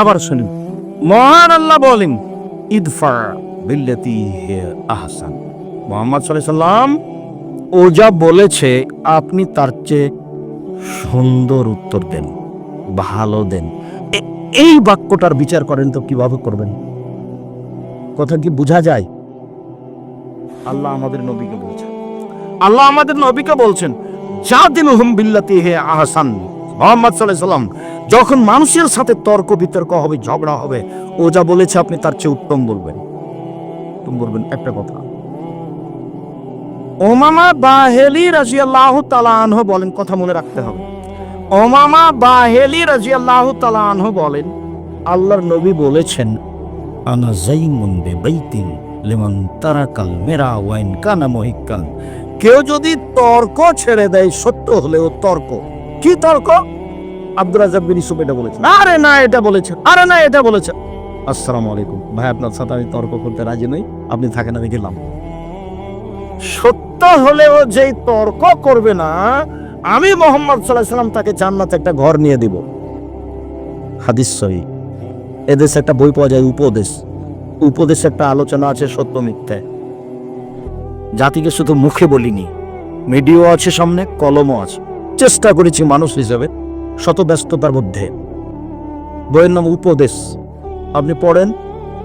আবার শুনুন। মহান আল্লাহ বলেন ইদফা বিল্লাতি হে আহসান। মোহাম্মদ সাল্লাল্লাহু আলাইহি সাল্লাম ও যা বলেছে আপনি তার চেয়ে সুন্দর উত্তর দেন ভালো দেন। এই বাক্যটার বিচার করেন তো কীভাবে করবেন? কথা কি বোঝা যায়? আল্লাহ আমাদের নবীকে বলছেন। আল্লাহ আমাদের নবীকে বলছেন যা দিল হুম বিল্লাতি হে আহসান। মোহাম্মদ সাল্লাহ সাল্লাম যখন মানুষের সাথে তর্ক বিতর্ক হবে, ঝগড়া হবে, ও যা বলেছে আপনি তার চেয়ে উত্তম বলবেন। উত্তম বলবেন, একটা কথা। ওমামা বাহেলি রাজিয়াল্লাহ তালানহ বলেন, কথা মনে রাখতে হবে। ওমামা বাহেলি রাজিয়াল্লাহ তালানহ বলেন, আল্লাহর নবী বলেছেন, আনা জাইমুন বে বাইতিন লিমান তারাকাল মেরা ওয়াইন কানা মহিকাল কেউ যদি তর্ক ছেড়ে দেয়, সত্য হলেও তর্ক। কি তর্ক? আব্দুল রাজাক বিন ইসুফ এটা বলেছেন। আরে না এটা বলেছেন। আরে না এটা বলেছেন। আসসালামু আলাইকুম। ভাই আপনার সাথে আমি তর্ক করতে রাজি নই। আপনি থাকেন আমি গেলাম। সত্য হলেও যেই তর্ক করবে না আমি মোহাম্মদ সাল্লাহ সাল্লাম তাকে জান্নাতে একটা ঘর নিয়ে দিব। হাদিস সহি। এদেশে একটা বই পাওয়া যায় উপদেশ। উপদেশে একটা আলোচনা আছে সত্য মিথ্যে। জাতিকে শুধু মুখে বলিনি মিডিয়াও আছে সামনে কলমও আছে। চেষ্টা করেছি মানুষ হিসেবে শত ব্যস্ততার মধ্যে। বইয়ের নাম উপদেশ। আপনি পড়েন,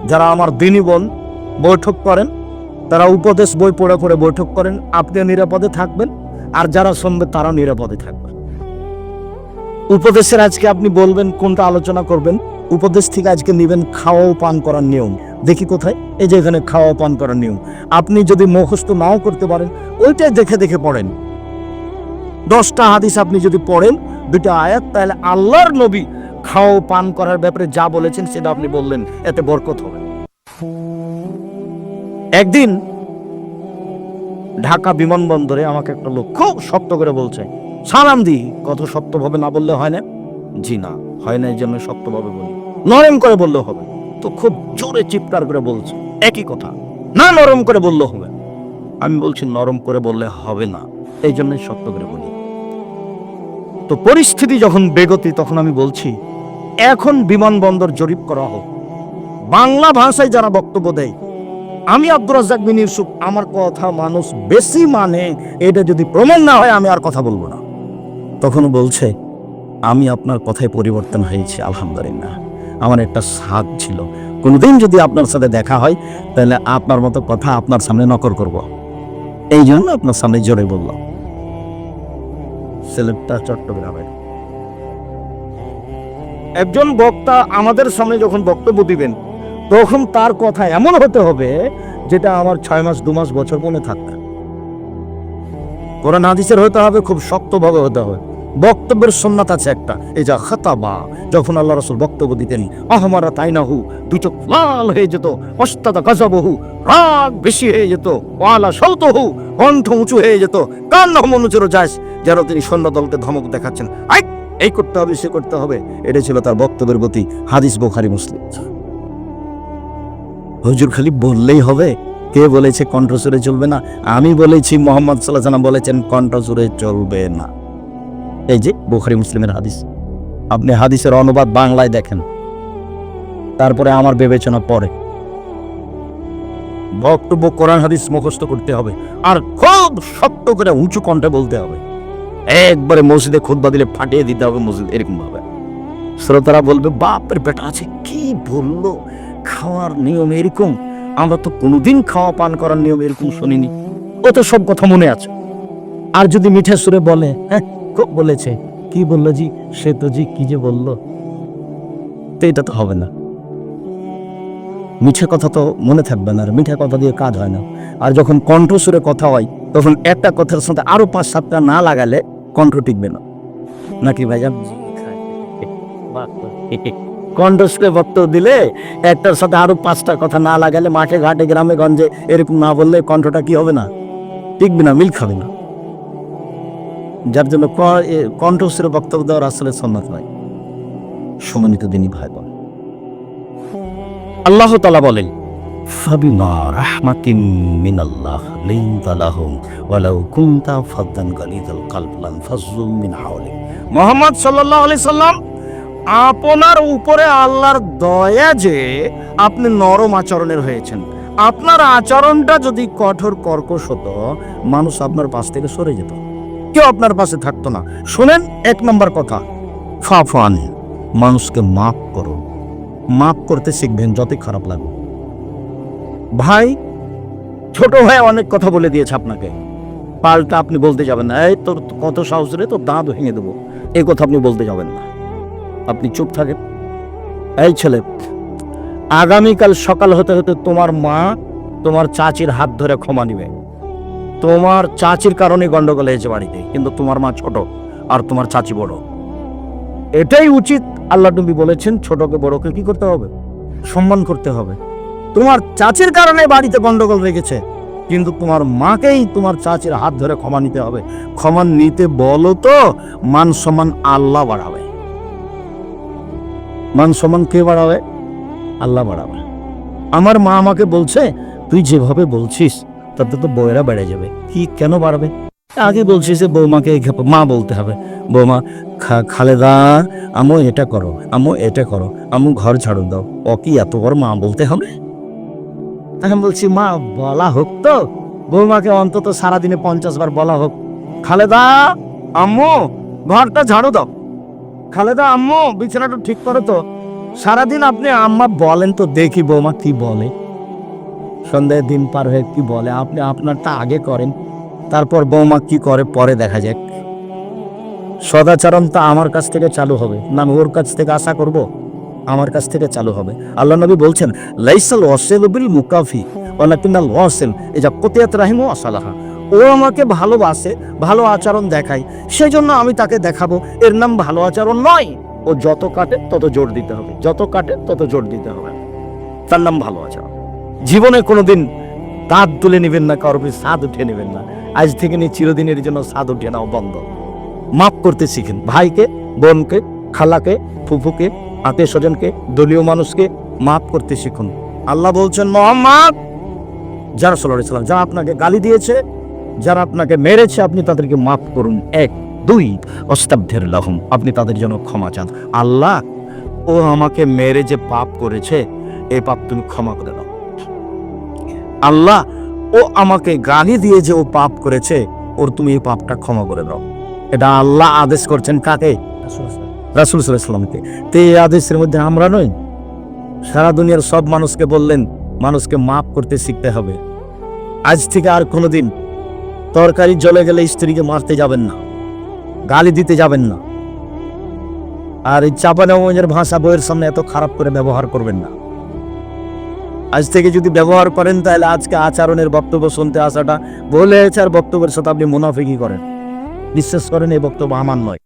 যারা আমার দিনই বোন বৈঠক করেন, তারা উপদেশ বই পড়ে পড়ে বৈঠক করেন, আপনি নিরাপদে থাকবেন, আর যারা শুনবে তারা নিরাপদে থাকবে। উপদেশের আজকে আপনি বলবেন, কোনটা আলোচনা করবেন? উপদেশ থেকে আজকে নেবেন খাওয়া ও পান করার নিয়ম। দেখি কোথায়? এই যে এখানে খাওয়া পান করার নিয়ম। আপনি যদি মুখস্থ নাও করতে পারেন, ওইটাই দেখে দেখে পড়েন। দশটা হাদিস আপনি যদি পড়েন দুটো আয়াত, তাহলে আল্লাহর নবী খাও পান করার ব্যাপারে যা বলেছেন সেটা আপনি বললেন, এতে বরকত হবে। একদিন ঢাকা বিমানবন্দরে আমাকে একটা লোক খুব শক্ত করে বলছে, সালাম দি। কত শক্তভাবে না বললে হয় না? জি না, হয় না এই জন্য শক্তভাবে বলি। নরম করে বললে হবে তো খুব জোরে চিৎকার করে বলছে, একই কথা। না নরম করে বললে হবে আমি বলছি, নরম করে বললে হবে না। এই জন্যই শক্ত করে বলি। তো পরিস্থিতি যখন বেগতি, তখন আমি বলছি, এখন বিমানবন্দর জরিপ করা হোক। বাংলা ভাষায় যারা বক্তব্য দেয়, আমি আব্দুর রাজ্জাক বিন ইউসুফ, আমার কথা মানুষ বেশি মানে এটা যদি প্রমাণ না হয়, আমি আর কথা বলব না। তখন বলছে, আমি আপনার কথায় পরিবর্তন হয়েছি, আলহামদুলিল্লাহ। আমার একটা সাধ ছিল। কোনোদিন যদি আপনার সাথে দেখা হয়, তাহলে আপনার মতো কথা আপনার সামনে নকর করব। এই জন্য আপনার সামনে জোরে বললাম। সিলেটটা চট্টগ্রামের। একজন বক্তা আমাদের সামনে যখন বক্তব্য দিবেন, তখন তার কথা এমন হতে হবে যেটা আমার ছয় মাস, দু মাস, বছর মনে থাকবে। কোরআন নাদিসের হতে হবে, খুব শক্তভাবে হতে হবে। বক্তব্যের সন্ন্যাত আছে একটা। এই যা খাতাবা, যখন আল্লাহ রসুল বক্তব্য দিতেন, আহমারা তাই না হু চোখ লাল হয়ে যেত অস্তাদা গজবহু, রাগ বেশি হয়ে যেত, ওয়ালা সৌত হু কণ্ঠ উঁচু হয়ে যেত, কান মনুচুরো যাস, যেন তিনি সৈন্য দলকে ধমক দেখাচ্ছেন। এই করতে হবে, সে করতে হবে। এটা ছিল তার বক্তব্যের গতি হাদিস বোখারি, মুসলিম। হুজুর খালি বললেই হবে। কে বলেছে কণ্ঠসুরে চলবে না? আমি বলেছি, মোহাম্মদ সাল্লাহ বলেছেন কণ্ঠসুরে চলবে না। এই যে বুখারি মুসলিমের হাদিস। আপনি হাদিসের অনুবাদ বাংলায় দেখেন। তারপরে আমার বিবেচনা পরে। বক্তব্য কোরআন হাদিস মুখস্থ করতে হবে। আর খুব শক্ত করে উঁচু কণ্ঠে বলতে হবে। একবারে মসজিদে খুতবা দিলে ফাটিয়ে দিতে হবে মসজিদ এরকম ভাবে শ্রোতারা বলবে, বাপের বেটা আছে, কি বলল? খাওয়ার নিয়ম এরকম? আমরা তো কোনোদিন খাওয়া পান করার নিয়ম এরকম শুনিনি। ও তো সব কথা মনে আছে। আর যদি মিঠা সুরে বলে হ্যাঁ বলেছে। কি বলল জি? সে তো জি কি যে বলল? তো এটা তো হবে না। মিঠা কথা তো মনে থাকবে না আর মিঠা কথা দিয়ে কাজ হয় না। আর যখন কণ্ঠ সুরে কথা হয়, তখন একটা কথার সাথে আরও পাঁচ সাতটা না লাগালে কণ্ঠ টিকবে না। নাকি ভাইজান কণ্ঠস্বরে বক্তব্য দিলে একটার সাথে আরও পাঁচটা কথা না লাগালে মাঠে, ঘাটে, গ্রামে, গঞ্জে এরকম না বললে কণ্ঠটা কি হবে না? টিকবে না, মিল খাবে না। যার জন্য ক- এ কণ্ঠস্বরে বক্তব্য দেওয়ার আসলে সন্ন্যত নয় সমন্বিত দিনই ভাই বল আল্লাহ তালা বলেন فبما رحمة من الله لنت لهم ولو كنت فظا غليظ القلب لانفضوا من حولك মোহাম্মদ সাল্লাল্লাহু আলাইহি সাল্লাম আপনার উপরে আল্লাহর দয়া যে আপনি নরম আচরণের হয়েছেন আপনার আচরণটা যদি কঠোর কর্কশ হতো মানুষ আপনার পাশ থেকে সরে যেত কেউ আপনার পাশে থাকতো না। শোনেন, এক নম্বর কথা। ফাফান মানুষকে মাফ করুন। মাফ করতে শিখবেন, যতই খারাপ লাগুক। ভাই, ছোট ভাই অনেক কথা বলে দিয়েছে আপনাকে। পাল্টা আপনি বলতে যাবেন না। এই তোর কত সাহস রে, তোর দাঁত ভেঙে দেবো। এই কথা আপনি বলতে যাবেন না। আপনি চুপ থাকেন। এই ছেলে, আগামীকাল সকাল হতে হতে তোমার মা তোমার চাচির হাত ধরে ক্ষমা নিবে। তোমার চাচির কারণে গন্ডগোল হয়েছে বাড়িতে, কিন্তু তোমার মা ছোট আর তোমার চাচি বড়। এটাই উচিত আল্লাহ নবী বলেছেন, ছোটকে বড়কে কি করতে হবে? সম্মান করতে হবে। তোমার চাচির কারণে বাড়িতে গন্ডগোল রেখেছে কিন্তু তোমার মাকেই তোমার চাচির হাত ধরে ক্ষমা নিতে হবে। ক্ষমা নিতে বলো তো, মান সম্মান আল্লাহ বাড়াবে। মান সম্মান কে বাড়াবে? আল্লাহ বাড়াবে। আমার মা আমাকে বলছে, তুই যেভাবে বলছিস তাতে তো বউয়েরা বেড়ে যাবে। কি কেন বাড়বে? আগে বলছিস যে বৌমাকে মা বলতে হবে। বৌমা খালেদা, আমো এটা করো, আমো এটা করো, আমু ঘর ঝাড়ু দাও। ও কি এত বড় মা বলতে হবে? এখন বলছি, মা, বলা হোক তো। বৌমাকে অন্তত সারাদিনে পঞ্চাশ বার বলা হোক। খালেদা আম্মু ঘরটা ঝাড়ু দাও। খালেদা আম্মু বিছানাটা ঠিক করো তো। সারাদিন আপনি আম্মা বলেন তো দেখি বৌমা কি বলে। সন্ধ্যায় দিন পার হয়ে কি বলে? আপনি আপনারটা আগে করেন, তারপর বৌমা কি করে পরে দেখা যাক। সদাচরণ তো আমার কাছ থেকে চালু হবে। না ওর কাছ থেকে আশা করব? আমার কাছ থেকে চালু হবে। আল্লাহ নবী বলছেন, লাইসাল ওয়াসেল বিল মুকাফি ওয়ালাকিনাল ওয়াসেল। এই যা, কতিয়াত রাহিম ও আসালাহা ও আমাকে ভালোবাসে, ভালো আচরণ দেখায়। সেই জন্য আমি তাকে দেখাবো। এর নাম ভালো আচরণ নয়। ও যত কাটে তত জোর দিতে হবে। যত কাটে তত জোর দিতে হবে। তার নাম ভালো আচরণ। জীবনে কোনোদিন দাঁত তুলে নেবেন না কারোর উপরে স্বাদ উঠে নেবেন না। আজ থেকে নিয়ে চিরদিনের জন্য স্বাদ উঠে নাও, বন্ধ। মাফ করতে শিখেন। ভাইকে, বোনকে, খালাকে, ফুফুকে আত্মীয় স্বজনকে দলীয় মানুষকে মাফ করতে শিখুন। আল্লাহ বলছেন, মোহাম্মদ! যারা সাল্লাহ সাল্লাম, যারা আপনাকে গালি দিয়েছে, যারা আপনাকে মেরেছে, আপনি তাদেরকে মাফ করুন। এক, দুই, অস্তাব্ধের লাহম, আপনি তাদের জন্য ক্ষমা চান। আল্লাহ, ও আমাকে মেরে যে পাপ করেছে এই পাপ তুমি ক্ষমা করে দাও। আল্লাহ ও আমাকে গালি দিয়ে যে ও পাপ করেছে ওর তুমি এই পাপটা ক্ষমা করে দাও। এটা আল্লাহ আদেশ করছেন কাকে? রাসুল সাল্লামকে তো এই আদেশের মধ্যে আমরা নই। সারা দুনিয়ার সব মানুষকে বললেন মানুষকে মাফ করতে শিখতে হবে। আজ থেকে আর কোনোদিন তরকারি জলে গেলে স্ত্রীকে মারতে যাবেন না গালি দিতে যাবেন না। আর এই চাপানগঞ্জের ভাষা বইয়ের সামনে এত খারাপ করে ব্যবহার করবেন না। আজ থেকে যদি ব্যবহার করেন, তাহলে আজকে আচরণের বক্তব্য শুনতে আসাটা বলে আর বক্তব্যের সাথে আপনি মুনাফিকি করেন। বিশ্বাস করেন, এই বক্তব্য আমার নয়।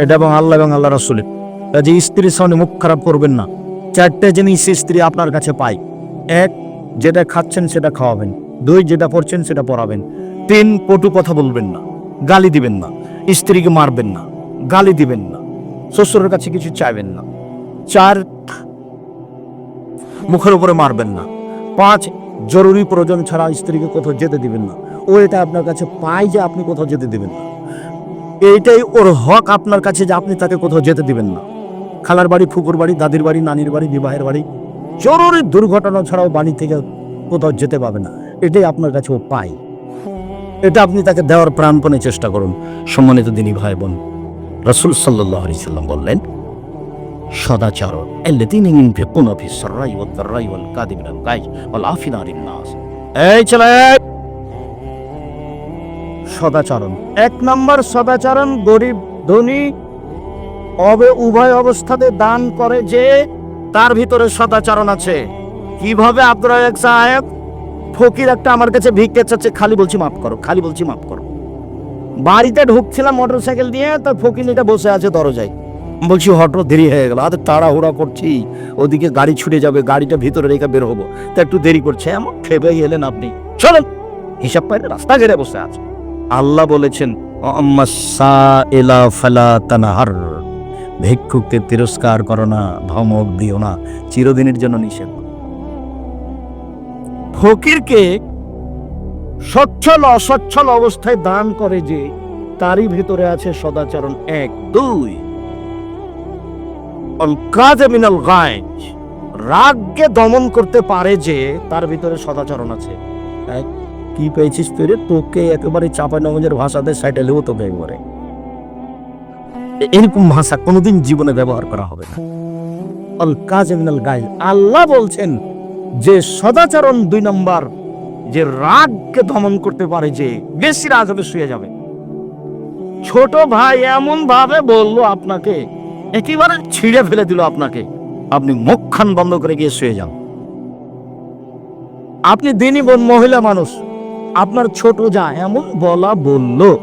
এটা এবং আল্লাহ এবং আল্লাহ রাসুলের কাজে স্ত্রীর সামনে মুখ খারাপ করবেন না। চারটে জিনিস স্ত্রী আপনার কাছে পায়। এক, যেটা খাচ্ছেন সেটা খাওয়াবেন। দুই, যেটা পড়ছেন সেটা পড়াবেন। তিন পটু কথা বলবেন না। গালি দিবেন না। স্ত্রীকে মারবেন না। গালি দিবেন না। শ্বশুরের কাছে কিছু চাইবেন না। চার মুখের উপরে মারবেন না। পাঁচ, জরুরি প্রয়োজন ছাড়া স্ত্রীকে কোথাও যেতে দিবেন না। ও এটা আপনার কাছে পায় যে আপনি কোথাও যেতে দিবেন না। এইটাই ওর হক আপনার কাছে যে আপনি তাকে কোথাও যেতে দিবেন না। খালার বাড়ি, ফুকুর বাড়ি, দাদির বাড়ি, নানির বাড়ি, বিবাহের বাড়ি, জরুরি দুর্ঘটনা ছাড়াও বাড়ি থেকে কোথাও যেতে পাবে না। এটাই আপনার কাছে ও পায়। এটা আপনি তাকে দেওয়ার প্রাণপণে চেষ্টা করুন। সম্মানিত দিনী ভাই বোন, রসুল সাল্লাহ সাল্লাম বললেন সদাচরণ। সদাচরণ। এক নম্বর সদাচরণ, গরিব ধনী অবে উভয় অবস্থাতে দান করে যে তার ভিতরে সদাচরণ আছে। কীভাবে আব্দুল সাহেব? ফকির একটা আমার কাছে ভিক্ষে চাচ্ছে, খালি বলছি মাফ করো, খালি বলছি মাফ করো। বাড়িতে ঢুকছিলাম মোটরসাইকেল দিয়ে তার ফকির এটা বসে আছে দরজায়। বলছি, হঠাৎ দেরি হয়ে গেল আরে তাড়াহুড়া করছি, ওদিকে গাড়ি ছুটে যাবে, গাড়িটা ভিতরে রেখে বের হব। তা একটু দেরি করছে, এমন খেপে এলেন আপনি। চলেন, হিসাব পাইলে রাস্তা ঘেরে বসে আছে। আল্লাহ বলেছেন, "অম্মা সাইলা ফালা তানাহার। ভিক্ষুককে তিরস্কার করো না ধমক দিও না, চিরদিনের জন্য নিষেধ। ফকিরকে সচ্ছল, অসচ্ছল অবস্থায় দান করে যে, তারই ভিতরে আছে সদাচরণ এক, দুই। মিনাল গায়জ রাগকে দমন করতে পারে যে তার ভিতরে সদাচরণ আছে। কি পেয়েছিস তুই রে? তোকে একেবারে চাপা নগজের ভাষাতে সাইটেলেও তোকে একবারে। এরকম ভাষা কোনোদিন জীবনে ব্যবহার করা হবে না। অল কাজে মিনাল আল্লাহ বলছেন যে সদাচরণ দুই নম্বর, যে রাগকে দমন করতে পারে যে বেশি রাগ হবে শুয়ে যাবে। ছোট ভাই এমন ভাবে বলল আপনাকে একেবারে ছিঁড়ে ফেলে দিল আপনাকে। আপনি মুখখান বন্ধ করে গিয়ে শুয়ে যান। আপনি দিনই বোন মহিলা মানুষ। আপনার ছোট যা এমন বলা বলল।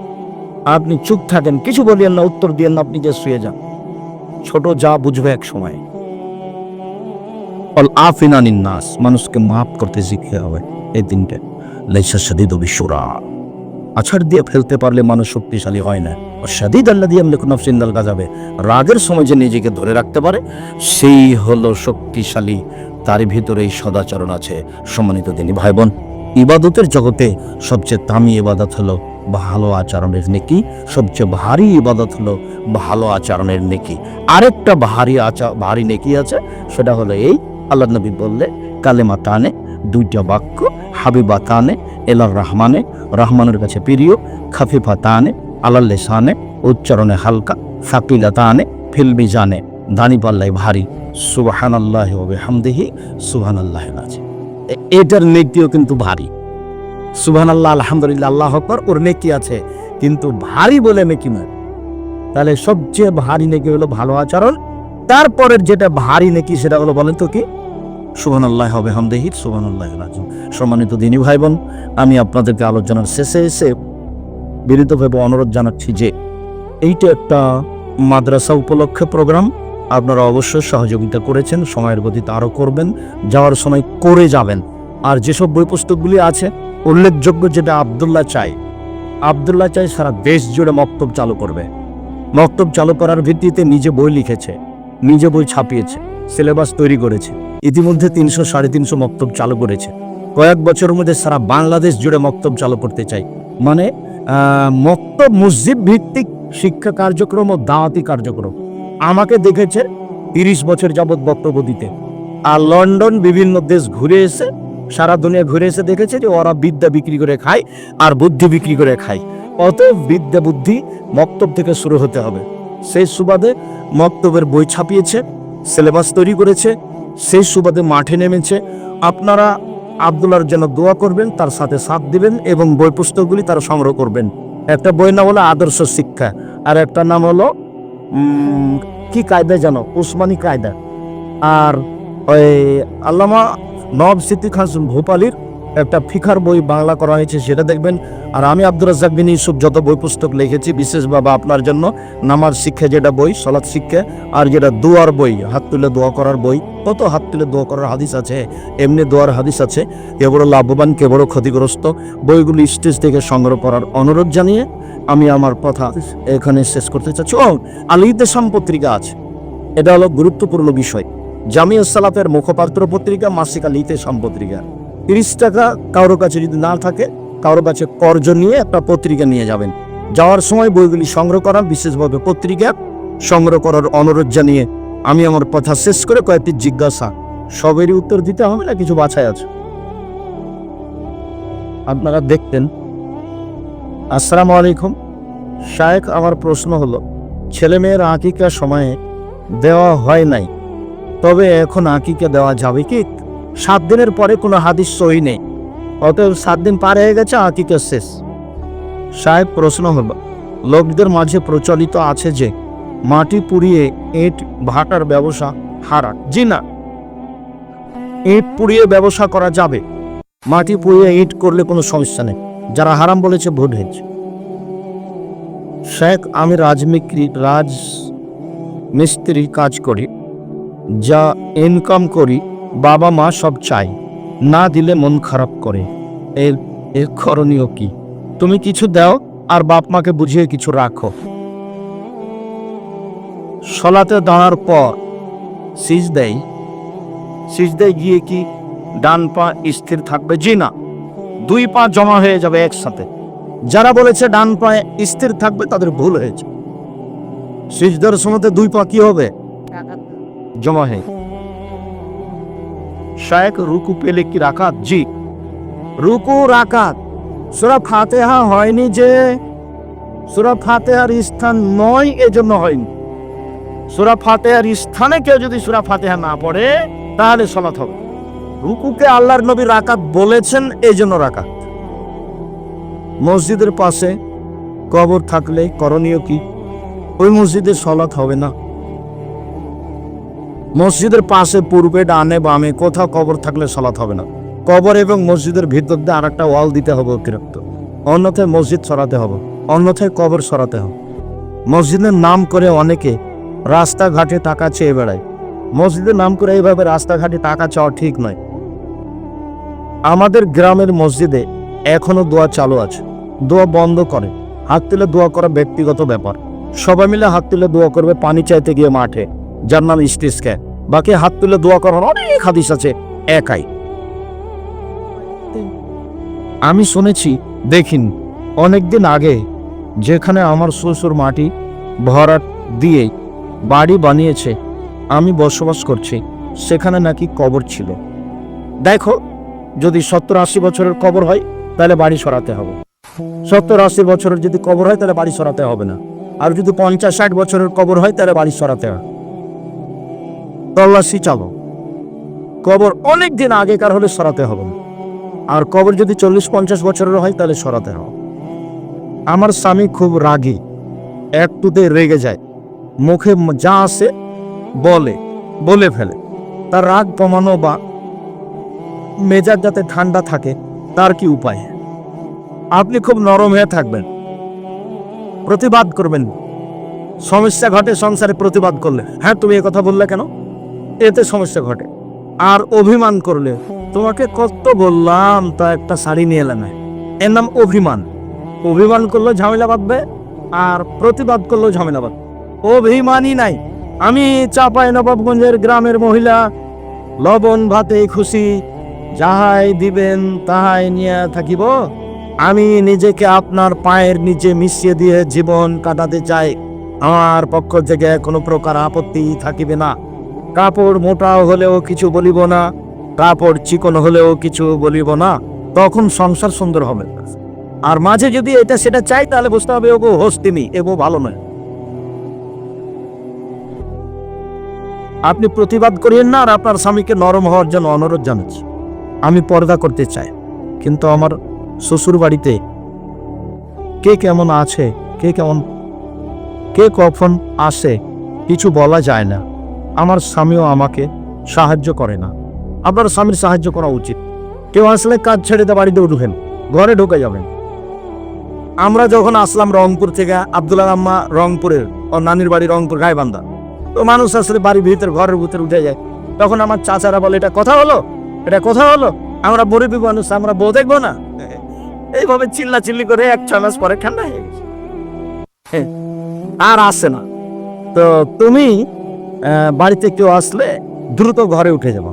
আপনি চুপ থাকেন, কিছু বলিয়েন না, উত্তর দিয়েন না, আপনি যে শুয়ে যান। ছোট যা বুঝবে এক সময়। অল আফিনানিন নাস মানুষকে মাফ করতে শিখতে হবে এই দিনটা লেসা সাদিদ বিশ্বরা আছাড় দিয়ে ফেলতে পারলে মানুষ শক্তিশালী হয় না। সাদিদ আল্লাহ দিয়ে আমলে কোনো সিন্দাল গাজাবে। রাগের সময় যে নিজেকে ধরে রাখতে পারে, সেই হলো শক্তিশালী। তার ভিতরে এই সদাচরণ আছে সম্মানিত তিনি ভাই বোন ইবাদতের জগতে সবচেয়ে দামি ইবাদত হলো ভালো আচরণের নেকি। সবচেয়ে ভারী ইবাদত হলো ভালো আচরণের নেকি। আরেকটা ভারী আচার ভারী নেকি আছে, সেটা হলো এই, আল্লাহ নবী বললে কালেমা তানে দুইটা বাক্য হাবিবা তানে, এলার রহমানে, রহমানের কাছে প্রিয়, খাফিফা তানে আল্লাহ লেসানে, উচ্চারণে হালকা ফাকিলা তানে ফিলবি জানে দানি পাল্লাই ভারী সুবাহান আল্লাহ হামদিহি সুবহান আল্লাহ আছে এটার নেকিও কিন্তু ভারী। সুবহান আল্লাহ আলহামদুলিল্লাহ, আল্লাহ আকবর, ওর নেকি আছে, কিন্তু ভারী বলে নেকি নয়। তাহলে সবচেয়ে ভারী নেকি হলো ভালো আচরণ, তারপরের যেটা ভারী নেকি সেটা হলো বলেন তো কি? সুবহান আল্লাহ হবে হামদেহির সুবহান আল্লাহ রাজু সম্মানিত দিনী ভাই বোন আমি আপনাদেরকে আলোচনার শেষে এসে বিনীতভাবে অনুরোধ জানাচ্ছি যে এইটা একটা মাদ্রাসা উপলক্ষে প্রোগ্রাম। আপনারা অবশ্যই সহযোগিতা করেছেন, সময়ের গতিতে আরও করবেন, যাওয়ার সময় করে যাবেন। আর যেসব বই পুস্তকগুলি আছে, উল্লেখযোগ্য যেটা আবদুল্লাহ চাই। আবদুল্লাহ চাই সারা দেশ জুড়ে মক্তব চালু করবে। মক্তব চালু করার ভিত্তিতে নিজে বই লিখেছে। নিজে বই ছাপিয়েছে, সিলেবাস তৈরি করেছে। ইতিমধ্যে তিনশো সাড়ে তিনশো মক্তব চালু করেছে। কয়েক বছরের মধ্যে সারা বাংলাদেশ জুড়ে মক্তব চালু করতে চাই। মানে মক্তব মসজিদ ভিত্তিক শিক্ষা কার্যক্রম ও দাওয়াতি কার্যক্রম। আমাকে দেখেছে তিরিশ বছর যাবৎ বক্তব্য দিতে। আর লন্ডন বিভিন্ন দেশ ঘুরে এসে, সারা দুনিয়া ঘুরে এসে দেখেছে যে ওরা বিদ্যা বিক্রি করে খায় আর বুদ্ধি বিক্রি করে খায়। অত বিদ্যা বুদ্ধি মক্তব থেকে শুরু হতে হবে। সেই সুবাদে মক্তবের বই ছাপিয়েছে, সিলেবাস তৈরি করেছে, সেই সুবাদে মাঠে নেমেছে। আপনারা আবদুল্লার জন্য দোয়া করবেন, তার সাথে সাথ দিবেন এবং বই পুস্তকগুলি তারা সংগ্রহ করবেন। একটা বই নাম হলো আদর্শ শিক্ষা, আর একটা নাম হলো কি কায়দা জানো? উসমানী কায়দা। আর ওই আল্লামা নব সিদ্দিক হাসান ভোপালির একটা ফিখার বই বাংলা করা হয়েছে, সেটা দেখবেন। আর আমি আব্দুর রাজ্জাক বিন ইউসুফ যত বই পুস্তক লিখেছি বিশেষভাবে আপনার জন্য নামাজ শিক্ষা যেটা বই সলাৎ শিক্ষা, আর যেটা দোয়ার বই, হাত তুলে দোয়া করার বই, কত হাত তুলে দোয়া করার হাদিস আছে, এমনি দোয়ার হাদিস আছে। কে বড় লাভবান, কে বড় ক্ষতিগ্রস্ত, বইগুলি স্টেজ থেকে সংগ্রহ করার অনুরোধ জানিয়ে আমি আমার কথা এখানে শেষ করতে চাচ্ছি। ও আলিদের পত্রিকা আছে, এটা হলো গুরুত্বপূর্ণ বিষয়। জামিয়া সালাফের মুখপাত্র পত্রিকা, মাসিক আলিতে পত্রিকা। তিরিশ টাকা কারোর কাছে যদি না থাকে কারোর কাছে কর্জ নিয়ে একটা পত্রিকা নিয়ে যাবেন। যাওয়ার সময় বইগুলি সংগ্রহ করা, বিশেষভাবে পত্রিকা সংগ্রহ করার অনুরোধ জানিয়ে আমি আমার কথা শেষ করে কয়েকটি জিজ্ঞাসা। সবেরই উত্তর দিতে হবে না, কিছু বাছাই আছে। আপনারা দেখতেন। আসসালামু আলাইকুম। শায়েখ, আমার প্রশ্ন হলো, ছেলেমেয়ের আকিকা সময়ে দেওয়া হয় নাই, তবে এখন আকিকা দেওয়া যাবে কি? সাত দিনের পরে কোনো হাদিস সই নেই। অতএব সাত দিন পার হয়ে গেছে, আকিকা শেষ। সাহেব প্রশ্ন হলো, লোকদের মাঝে প্রচলিত আছে যে, মাটি পুড়িয়ে ইট ভাটার ব্যবসা হারান জি না। ইট পুড়িয়ে ব্যবসা করা যাবে। মাটি পুড়িয়ে ইট করলে কোনো সমস্যা নেই। যারা হারাম বলেছে ভোট হয়েছে। শেখ, আমি রাজমিস্ত্রি রাজ মিস্ত্রি কাজ করি, যা ইনকাম করি বাবা মা সব চাই না দিলে মন খারাপ করে। এর এর করণীয় কি? তুমি কিছু দাও আর বাপ মাকে বুঝিয়ে কিছু রাখো। সলাতে দাঁড়ার পর সিজ দেয় সিজ দেয় গিয়ে কি ডান পা স্থির থাকবে? জি না। দুই পা জমা হয়ে যাবে একসাথে। যারা বলেছে ডান পায়ে স্থির থাকবে তাদের ভুল হয়েছে। সিজদার সময়তে দুই পা কি হবে? জমা হয় শায়েক রুকু পেলে কি রাকাত? জি। রুকু, রাকাত। সুরা ফাতেহা হয়নি যে, সুরা ফাতেহার স্থান নয়, এজন্য হয়নি। সুরা ফাতেহার স্থানে কেউ যদি সুরা ফাতেহা না পড়ে, তাহলে সলাৎ হবে। রুকুকে আল্লাহর নবী রাকাত বলেছেন এই জন্য রাকাত। মসজিদের পাশে কবর থাকলে করণীয় কি? ওই মসজিদে সলাৎ হবে না। মসজিদের পাশে পূর্বে ডানে বামে কোথাও কবর থাকলে সলাৎ হবে না। কবর এবং মসজিদের ভিতর দিয়ে আর একটা ওয়াল দিতে হবে অতিরিক্ত। অন্যথায় মসজিদ সরাতে হবে, অন্যথায় কবর সরাতে হবে। মসজিদের নাম করে অনেকে রাস্তাঘাটে টাকা চেয়ে বেড়ায়। মসজিদের নাম করে এইভাবে রাস্তাঘাটে টাকা চাওয়া ঠিক নয়। আমাদের গ্রামের মসজিদে এখনও দোয়া চালু আছে, দোয়া বন্ধ করে। হাত তুলে দোয়া করা ব্যক্তিগত ব্যাপার। সবাই মিলে হাত তুলে দোয়া করবে, পানি চাইতে গিয়ে মাঠে। যার নাম ইস্তিসকে বাকি হাত তুলে দোয়া করার অনেক হাদিস আছে, একাই। আমি শুনেছি, দেখিন, অনেকদিন আগে যেখানে আমার শ্বশুর মাটি ভরাট দিয়ে বাড়ি বানিয়েছে, আমি বসবাস করছি, সেখানে নাকি কবর ছিল। দেখো, যদি সত্তর আশি বছরের কবর হয়, তাহলে বাড়ি সরাতে হবে। সত্তর আশি বছরের যদি কবর হয়, তাহলে বাড়ি সরাতে হবে না। আর যদি পঞ্চাশ ষাট বছরের কবর হয়, তাহলে বাড়ি সরাতে হবে তল্লাশি চালো। কবর অনেক দিন আগেকার হলে সরাতে হবে। আর কবর যদি চল্লিশ পঞ্চাশ বছরের হয়, তাহলে সরাতে হবে। আমার স্বামী খুব রাগী। একটুতে রেগে যায়। মুখে যা আসে বলে বলে ফেলে। তার রাগ কমানো বা মেজাজ যাতে ঠান্ডা থাকে, তার কি উপায়? আপনি খুব নরম হয়ে থাকবেন। প্রতিবাদ করবেন। সমস্যা ঘটে, সংসারে প্রতিবাদ করলে। হ্যাঁ তুমি কথা বললে কেন? এতে সমস্যা ঘটে। আর অভিমান করলে তোমাকে কত বললাম, তা একটা শাড়ি নিয়ে এলে না এর নাম অভিমান। অভিমান করলে ঝামেলা বাঁধবে, আর প্রতিবাদ করলেও ঝামেলা বাঁধবে। অভিমানই নাই। আমি চাপাই নবাবগঞ্জের গ্রামের মহিলা, লবণ ভাতে খুশি, যাহাই দিবেন তাহাই নিয়ে থাকিব। আমি নিজেকে আপনার পায়ের নিচে মিশিয়ে দিয়ে জীবন কাটাতে চাই। আমার পক্ষ থেকে কোনো প্রকার আপত্তি থাকিবে না। কাপড় মোটা হলেও কিছু বলিব না, কাপড় চিকন হলেও কিছু বলিব না, তখন সংসার সুন্দর হবে। আর মাঝে যদি এটা সেটা চাই, তাহলে বুঝতে হবে, ওগো হস্তিনি এগো ভালো নয়। আপনি প্রতিবাদ করিয়েন না, আর আপনার স্বামীকে নরম হওয়ার জন্য অনুরোধ জানাচ্ছি। আমি পর্দা করতে চাই, কিন্তু আমার শ্বশুর বাড়িতে কে কেমন আছে, কে কেমন, কে কখন আসে, কিছু বলা যায় না। আমার স্বামীও আমাকে সাহায্য করে না। আপনার স্বামীর সাহায্য করা উচিত। কেউ আসলে কাজ ছেড়ে দিয়ে বাড়িতে ঢুকেন ঘরে ঢুকে যাবেন। আমরা যখন আসলাম রংপুর থেকে আবদুল্লাহ আম্মা রংপুরের ও নানির বাড়ি রংপুর গাইবান্ধা। তো মানুষ আসলে বাড়ির ভিতরে ঘরের ভিতরে উঠে যায়। তখন আমার চাচারা বলে এটা কথা হলো? এটা কথা হলো? আমরা গরিবী মানুষ আমরা বউ দেখব না? এইভাবে চিল্লা চিল্লি করে এক ছয় মাস পরে ঠান্ডা হয়ে গেছে। হ্যাঁ, আর আসে না। তো তুমি বাড়িতে কেউ আসলে দ্রুত ঘরে উঠে যাব।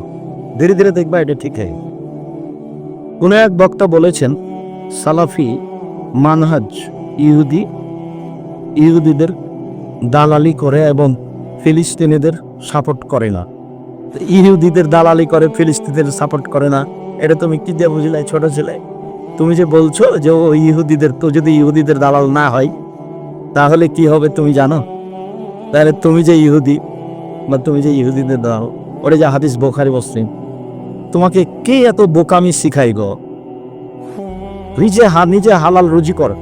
ধীরে ধীরে দেখবা এটা ঠিক হয়ে। কোনো এক বক্তা বলেছেন, সালাফি মানহাজ ইহুদি, ইহুদিদের দালালি করে এবং ফিলিস্তিনিদের সাপোর্ট করে না। ইহুদিদের দালালি করে, ফিলিস্তিনিদের সাপোর্ট করে না, এটা তুমি কি দিয়ে বুঝলাই ছোট ছেলে? তুমি যে বলছো যে ও ইহুদিদের, তো যদি ইহুদিদের দালাল না হয়, তাহলে কি হবে তুমি জানো? তাহলে তুমি যে ইহুদি বা তুমি যে ইহুদিদের দাও ওটা যে হাদিস বোখারি মুসলিম, তোমাকে কে এত বোকামি শিখাই গো? নিজে নিজে হালাল রুজি করো,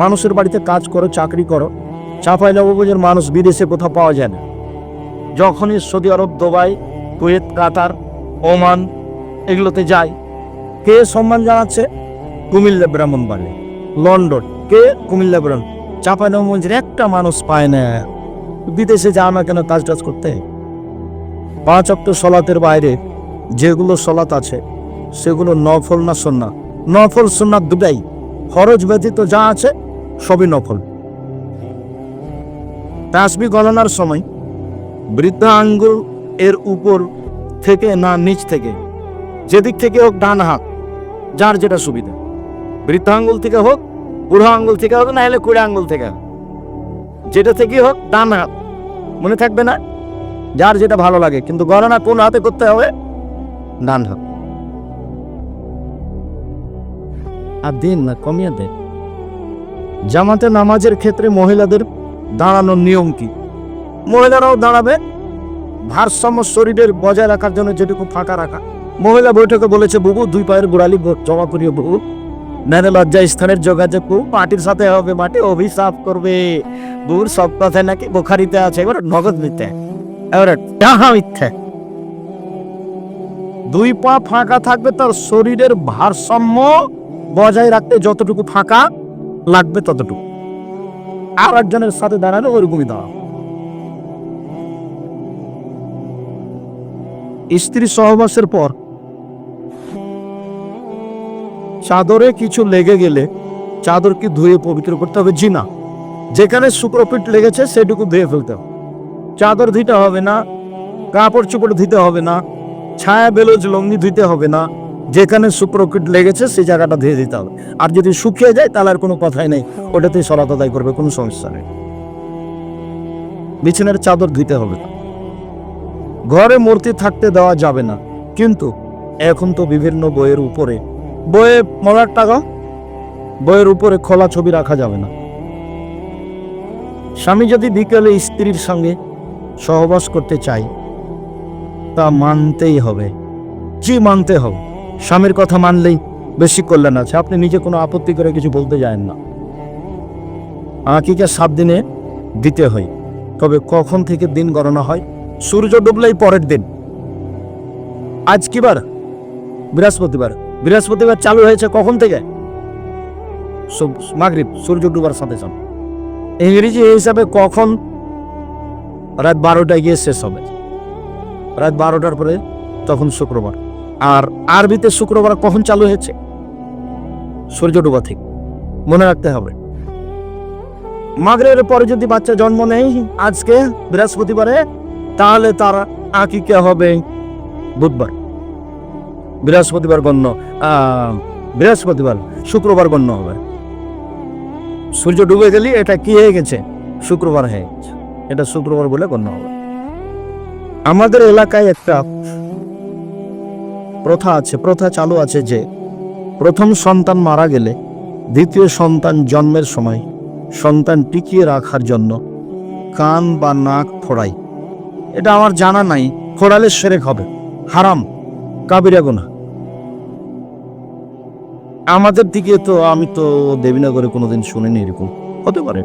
মানুষের বাড়িতে কাজ করো, চাকরি করো, চাপাই চাঁপাইনবাবগঞ্জের মানুষ বিদেশে কোথাও পাওয়া যায় না। যখনই Saudi Arab, Dubai, Kuwait, Qatar, Oman এগুলোতে যায় কে সম্মান জানাচ্ছে? কুমিল্লা ব্রাহ্মণবাড়ি লন্ডন, কে? কুমিল্লা ব্রাহ্মণ চাঁপাইনবাবগঞ্জের একটা মানুষ পায় না। বিদেশে যাও না কেন কাজ টাজ করতে? পাঁচ অক্ট সলাতের বাইরে যেগুলো সলাত আছে, সেগুলো নফল না সন্না নফল সন্ন্যাত দুটাই। খরচ ব্যতীত যা আছে, সবই নফল। তাসবি গণনার সময় বৃদ্ধা আঙ্গুল এর উপর থেকে না নিচ থেকে, যেদিক থেকে হোক ডান হাত, যার যেটা সুবিধা। বৃদ্ধা আঙ্গুল থেকে হোক, বুড়ো আঙ্গুল থেকে হোক না হলে কুড়ে আঙ্গুল থেকে হোক। যেটা থেকে হোক, ডান হাত। মনে থাকবে না? যার যেটা ভালো লাগে। কিন্তু গণনা কোন হাতে করতে হবে, ডান হাত। আর দিন না, কমিয়ে দেন জামাতে নামাজের ক্ষেত্রে মহিলাদের দাঁড়ানোর নিয়ম কি? মহিলারাও দাঁড়াবে। ভারসাম্য শরীরের বজায় রাখার জন্য যেটুকু ফাঁকা রাখা। মহিলা বৈঠকে বলেছে, বুবু, দুই পায়ের গোড়ালি জমা করিও, বুবু। নানে লজ্জা স্থানের যোগাযোগ মাটির সাথে হবে, মাটি অভিশাপ করবে। বুর সব কথায় নাকি বোখারিতে আছে, এবার নগদ মিথ্যে। এবারে টাহা মিথ্যে। দুই পা ফাঁকা থাকবে তার শরীরের ভারসাম্য বজায় রাখতে যতটুকু ফাঁকা লাগবে ততটুকু। আর একজনের সাথে দাঁড়ানো ওরকমই দাঁড়াও। স্ত্রী সহবাসের পর চাদরে কিছু লেগে গেলে চাদরকে ধুয়ে পবিত্র করতে হবে জি না যেখানে শুক্রপিট লেগেছে, সেটুকু ধুয়ে ফেলতে হবে। চাদর ধুতে হবে না, কাপড় চোপড় ধুতে হবে না, ছায়া বেলোজ লঙ্গি ধুতে হবে না। যেখানে শুক্রকিট লেগেছে, সেই জায়গাটা ধুয়ে দিতে হবে। আর যদি শুকিয়ে যায়, তাহলে আর কোনো কথাই নেই। ওটাতেই সলাত আদায় করবে, কোনো সমস্যা নেই। বিছানার চাদর ধুতে হবে না। ঘরে মূর্তি থাকতে দেওয়া যাবে না। কিন্তু এখন তো বিভিন্ন বইয়ের উপরে বইয়ে মরার টাকা? বইয়ের উপরে খোলা ছবি রাখা যাবে না। স্বামী যদি বিকেলে স্ত্রীর সঙ্গে সহবাস করতে চাই তা মানতেই হবে। জি মানতে হবে? স্বামীর কথা মানলেই বেশি কল্যাণ আছে। আপনি নিজে কোনো আপত্তি করে কিছু বলতে যায়েন না। আঁকিকে সাত দিনে দিতে হয়। তবে কখন থেকে দিন গণনা হয়? সূর্য ডুবলেই পরের দিন। আজ কি বার? বৃহস্পতিবার। বৃহস্পতিবার চালু হয়েছে কখন থেকে? মাগরিব, সূর্য ডুবার সাথে সাথে। ইংরেজি হিসাবে কখন? রাত বারোটায় গিয়ে শেষ হবে। রাত বারোটার পরে তখন শুক্রবার। আর আরবিতে শুক্রবার কখন চালু হয়েছে? সূর্য ডুবা থেকে। মনে রাখতে হবে। মাগরের পরে যদি বাচ্চা জন্ম নেই আজকে বৃহস্পতিবারে, তাহলে তার আকিকে হবে? বুধবার। বৃহস্পতিবার গণ্য বৃহস্পতিবার, শুক্রবার গণ্য হবে। সূর্য ডুবে গেলে, এটা কি হয়ে গেছে? শুক্রবার হয়ে গেছে। এটা শুক্রবার বলে গণ্য হবে। আমাদের এলাকায় একটা প্রথা আছে, প্রথা চালু আছে যে, প্রথম সন্তান মারা গেলে দ্বিতীয় সন্তান জন্মের সময় সন্তান টিকিয়ে রাখার জন্য কান বা নাক ফোড়াই। এটা আমার জানা নাই, ফোড়ালে সেরেক হবে। হারাম, কাবিরা গুনা আমাদের দিকে তো আমি তো দেবীনগরে কোনোদিন শুনিনি এরকম। হতে পারে।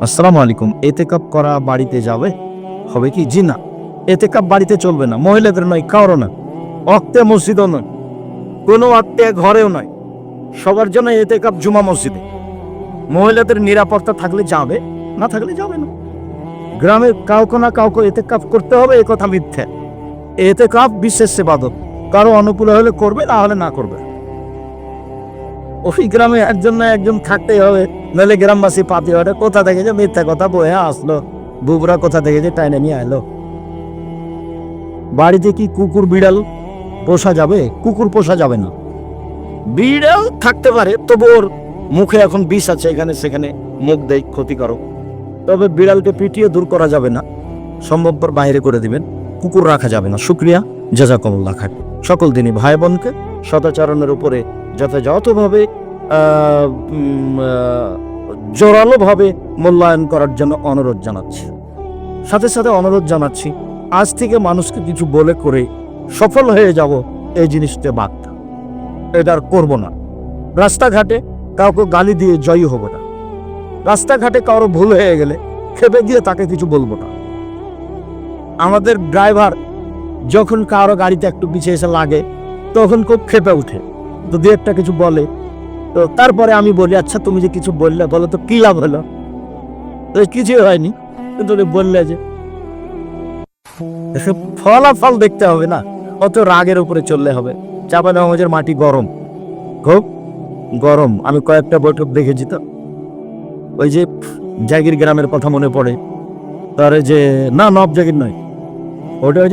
আসসালামু আলাইকুম। এতে কাপ করা বাড়িতে যাবে? হবে কি? জি না। এতে কাপ বাড়িতে চলবে না। মহিলাদের নয়, কারও না অক্তে মসজিদও নয়। কোনো অক্তে ঘরেও নয়। সবার জন্য এতে কাপ জুমা মসজিদে। মহিলাদের নিরাপত্তা থাকলে যাবে, না থাকলে যাবে না। গ্রামের কাউকে না কাউকে এতে কাপ করতে হবে, এ কথা মিথ্যে। এতে কাপ বিশেষ সেবাদত। কারও অনুকূলে হলে করবে, না হলে না করবে। ওই গ্রামে একজন না একজন থাকতেই হবে। নাহলে গ্রামবাসী পাতি হবে কোথা থেকে যে মিথ্যা কথা বয়ে আসলো? বুবরা কোথা থেকে যে টাইনে নিয়ে আইলো? বাড়িতে কি কুকুর, বিড়াল পোষা যাবে? কুকুর পোষা যাবে না। বিড়াল থাকতে পারে, তবু ওর মুখে এখন বিষ আছে এখানে, সেখানে মুখ দেয় ক্ষতিকারক তবে বিড়ালকে পিটিয়ে দূর করা যাবে না। সম্ভবপর বাইরে করে দিবেন। কুকুর রাখা যাবে না। শুক্রিয়া। জাজাকমুল্লাহ খান সকল দিনই ভাই বোনকে সদাচরণের উপরে যথাযথভাবে জোরালোভাবে মূল্যায়ন করার জন্য অনুরোধ জানাচ্ছি। সাথে সাথে অনুরোধ জানাচ্ছি, আজ থেকে মানুষকে কিছু বলে করে সফল হয়ে যাব এই জিনিসটা বাদ এটা আর করব না। রাস্তাঘাটে কাউকে গালি দিয়ে জয়ী হব না। রাস্তাঘাটে কারও ভুল হয়ে গেলে খেপে গিয়ে তাকে কিছু বলব না। আমাদের ড্রাইভার যখন কারও গাড়িতে একটু পিছিয়ে এসে লাগে, তখন খুব খেপে উঠে। তো দু একটা কিছু বলে, তো তারপরে আমি বলি আচ্ছা তুমি যে কিছু বললে, বলো তো কি লাভ হলো? তো কিছুই হয়নি। কিন্তু তুমি বললে যে ফলাফল দেখতে হবে না, অত রাগের উপরে চললে হবে। চাপানগঞ্জের মাটি গরম। খুব গরম। আমি কয়েকটা বৈঠক দেখেছি তো। ওই যে জাগির গ্রামের কথা মনে পড়ে। তারে যে, না নব জাগির নয়। ওটা ওই যে